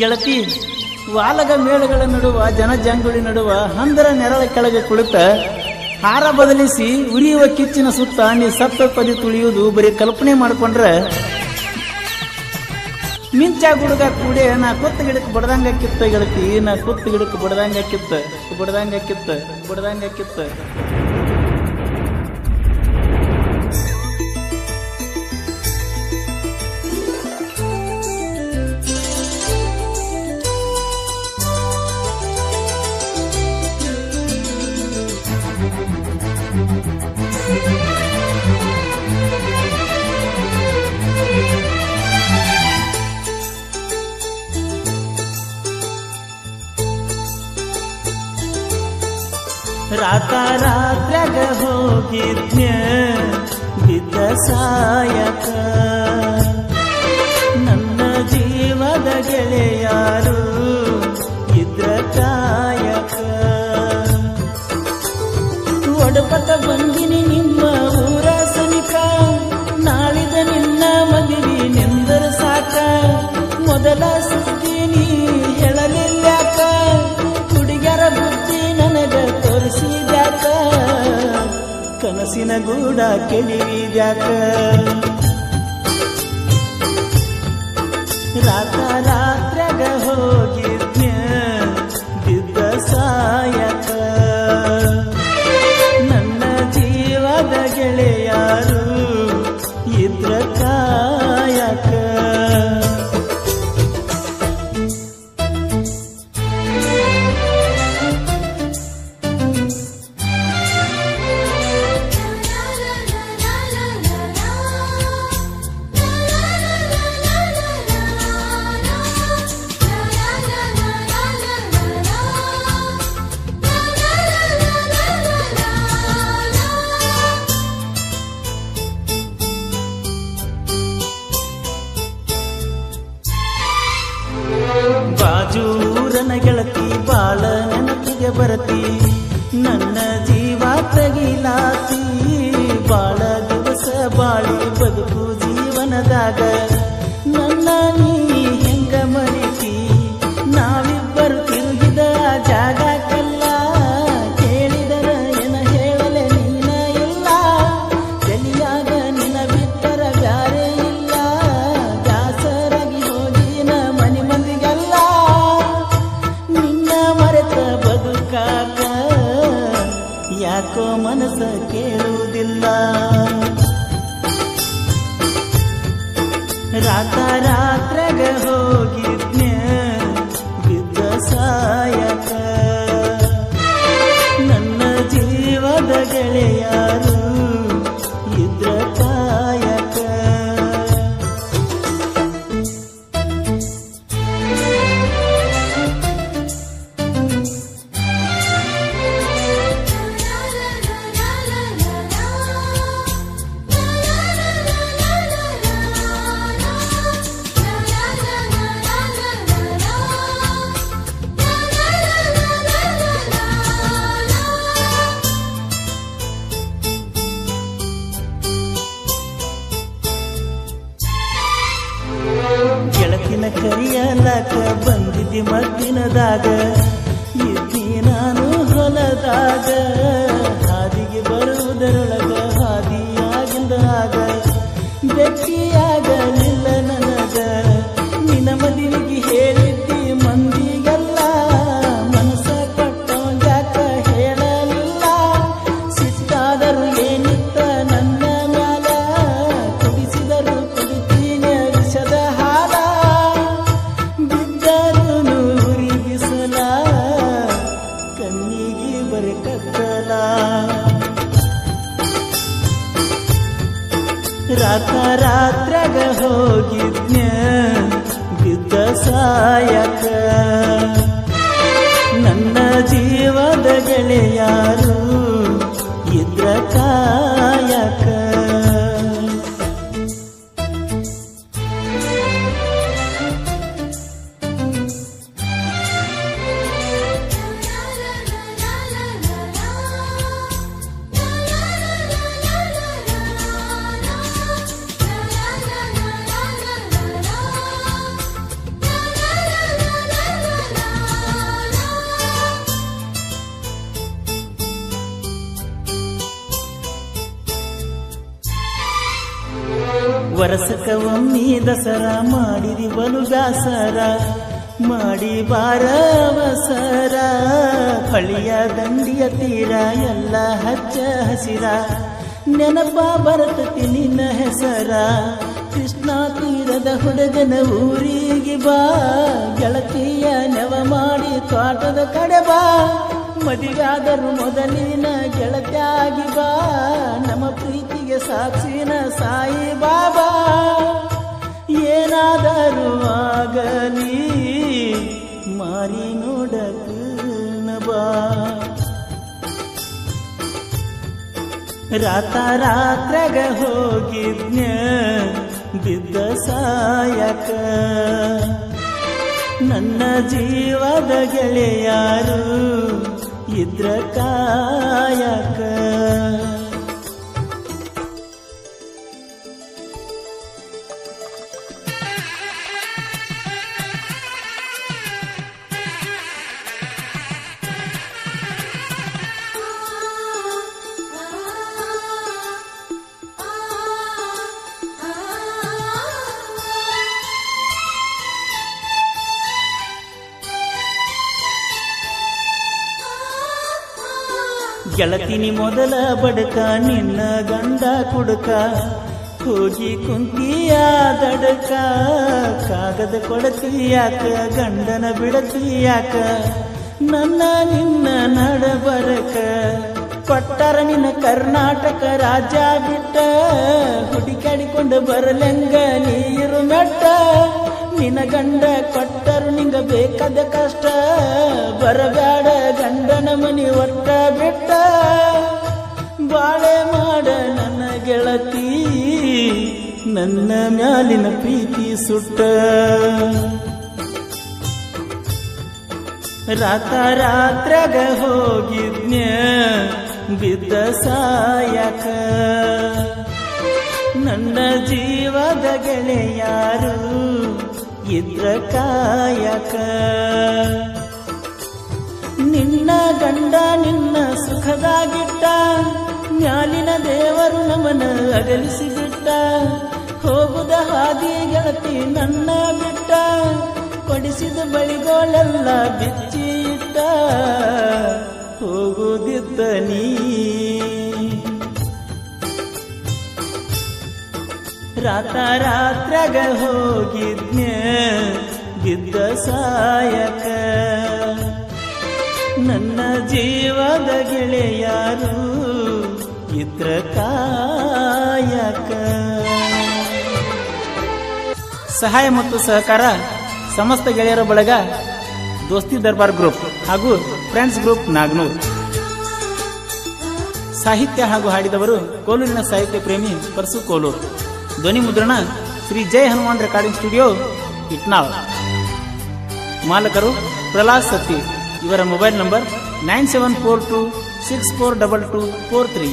ಗೆಳತಿ, ವಾಲಗ ಮೇಳಗಳ ನಡುವ ಜನಜಂಗುಳಿ ನಡುವ ಹಂದರ ನೆರಳ ಕೆಳಗೆ ಕುಳಿತ, ಹಾರ ಬದಲಿಸಿ ಉರಿಯುವ ಕಿಚ್ಚಿನ ಸುತ್ತ ನೀ ಸತ್ತ ಪದಿ ತುಳಿಯುವುದು ಬರೀ ಕಲ್ಪನೆ ಮಾಡಿಕೊಂಡ್ರೆ. ಮಿಂಚ ಗುಡುಗ ಕೂಡ, ನಾ ಕೊತ್ತ ಗಿಡಕ್ಕೆ ಬಡದಂಗ ಕಿತ್ತ ಗೆಳತಿ, ನಾ ಕೊತ್ತ ಗಿಡಕ್ಕೆ ಬಡದಂಗ ಕಿತ್ತ ಬಡದಂಗ ಕಿತ್ತ ಬಡದಂಗ ಕಿತ್ತ. राकारा प्रगभो ಕನಸಿನ ಗೂಡ ಕೆಳಿವಿದ್ಯಾಕ ರಾತ ರಾತ್ರ್ಯಾಗ ಹೋಗಿದ್ನ್ಯ? ಬಿದ್ದ ಸಾಯಕ ಬಾಜೂರನ ಗೆಳತಿ ಬಾಳ ನೆನಪಿಗೆ ಬರತಿ. ನನ್ನ ಜೀವ ತಗಿಲಾತಿ ಬಾಳ ದಿವಸ ಬಾಳಿ ಬದುಕು ಜೀವನದಾಗ. ಯಾಕೋ ಮನಸ್ಸ ಕೇಳುವುದಿಲ್ಲ. ರಾತ ರಾತ್ರಗ ಹೋಗಿದ್ನ್ಯ ಬಿದ್ದ ಸಾಯಕ. ನನ್ನ ಜೀವದ ಗೆಳೆಯಾರು ಇದ್ರ ಬಂದಿದ್ದಿ ಮದ್ದಿನದಾಗ. ಇದ್ದಿ ನಾನು ಹೊಲದಾಗ. ಹಾದಿಗೆ ಬರುವುದರೊಳಗ ಹಾದಿಯಾಗಿಂದಾಗ ಬೆಟ್ಟಿಯಾಗಲಿಲ್ಲ ನನಗ. ನಿನ್ನ ಮದುವೆಗೆ ಹೇಳಿದ್ದಿ ರಾತ ರಾತ್ರಾಗ ಹೋಗಿದ್ನ್ಯ ಬಿದ್ದ ಸಾಯಕ ನನ್ನ ಜೀವದ ಗೆಳೆಯಾರು ಇದ್ರ ಕಾಯಕ ದಸರಾ ಮಾಡಿರಿ ಬಲು ದಾಸರ ಮಾಡಿ ಬಾರವಸರ ಕಳಿಯ ದಂಡಿಯ ತೀರ ಎಲ್ಲ ಹಚ್ಚ ಹಸಿರ. ನೆನಪ ಬರತತಿ ನಿನ್ನ ಹೆಸರ. ಕೃಷ್ಣ ತೀರದ ಹುಡುಗನ ಊರಿಗೆ ಬಾ. ಗೆಳತಿಯ ನೆವ ಮಾಡಿ ತೋಟದ ಕಡೆ ಬಾ. ಮದಿಗಾದರು ಮೊದಲಿನ ಗೆಳತಿಯಾಗಿ ಬಾ. ನಮ್ಮ ಪ್ರೀತಿಗೆ ಸಾಕ್ಷಿನ ಸಾಯಿ ಬಾಬಾ. ಏನಾದರೂ ಆಗಲಿ, ಮಾರಿ ನೋಡಕ ಬಾ. ರಾತ ರಾತ್ರಾಗ ಹೋಗಿದ್ನ ಬಿದ್ದ ಸಾಯಕ. ನನ್ನ ಜೀವದ ಗೆಳೆಯಾರು ಇದ್ರ ಕಾಯಕ. ಗೆಳತಿನಿ ಮೊದಲ ಬಡಕ ನಿನ್ನ ಗಂಡ ಕುಡುಕ ಹೋಗಿ ಕುಂತಿಯ ದಡಕ ಕಾಗದ ಕೊಡತಿಯಾಕ ಗಂಡನ ಬಿಡತಿಯಾಕ ನನ್ನ ನಿನ್ನ ನಡಬರಕ ಕೊಟ್ಟರ ನಿನ್ನ ಕರ್ನಾಟಕ ರಾಜ್ಯ ಬಿಟ್ಟ ಹುಡುಕಾಡಿಕೊಂಡು ಬರಲೆಂಗ ನೀರು ಮೆಟ್ಟ ನಿನ್ನ ಗಂಡ ಕೊಟ್ಟರು ನಿಂಗ ಬೇಕಾದ ಕಷ್ಟ ಬರಬೇಡ ಗಂಡನ ಮನಿ ಬಿಟ್ಟ ಬಾಳೆ ಮಾಡ ನನ್ನ ಗೆಳತಿ, ನನ್ನ ಮ್ಯಾಲಿನ ಪ್ರೀತಿ ಸುಟ್ಟ. ರಾತ ರಾತ್ರಗ ಹೋಗಿದ್ನ್ಯ, ಬಿದ್ದ ಸಾಯಕ. ನನ್ನ ಜೀವದ ಗೆಳೆಯಾರು, ಇದ್ರ ಕಾಯಕ. ನಿನ್ನ ಗಂಡ ನಿನ್ನ ಸುಖದಾಗಿಟ್ಟ ಮ್ಯಾಲಿನ ದೇವರು ನಮನ ಅಗಲಿಸಿಬಿಟ್ಟ. ಹೋಗುದ ಹಾದಿ ಗೆಳತಿ ನನ್ನ ಬಿಟ್ಟ, ಕೊಡಿಸಿದ ಬಳಿಗೋಳೆಲ್ಲ ಬಿಚ್ಚಿ ಇಟ್ಟ ಹೋಗುದಿದ್ದ ನೀ. ರಾತ ರಾತ್ರಗ ಹೋಗಿದ್ನ ಬಿದ್ದ ಸಾಯಕ. ನನ್ನ ಜೀವದ ಗೆಳೆಯಾರು ಇದ್ರ ಕಾಯಕ ಸಹಾಯ ಮತ್ತು ಸಹಕಾರ ಸಮಸ್ತ ಗೆಳೆಯರ ಬಳಗ ದೋಸ್ತಿ ದರ್ಬಾರ್ ಗ್ರೂಪ್ ಹಾಗೂ ಫ್ರೆಂಡ್ಸ್ ಗ್ರೂಪ್ ನಾಗ್ನೂರ್. ಸಾಹಿತ್ಯ ಹಾಗೂ ಹಾಡಿದವರು ಕೋಲೂರಿನ ಸಾಹಿತ್ಯ ಪ್ರೇಮಿ ಪರಸು ಕೋಲೂರು. ಧ್ವನಿ ಮುದ್ರಣ ಶ್ರೀ ಜಯ ಹನುಮಾನ್ ರೆಕಾರ್ಡಿಂಗ್ ಸ್ಟುಡಿಯೋ ಇಟ್ನಾಳ್. ಮಾಲಕರು ಪ್ರಹ್ಲಾದ್ ಸತ್ತಿ. ಇವರ mobile number nine seven four two six four double two four three.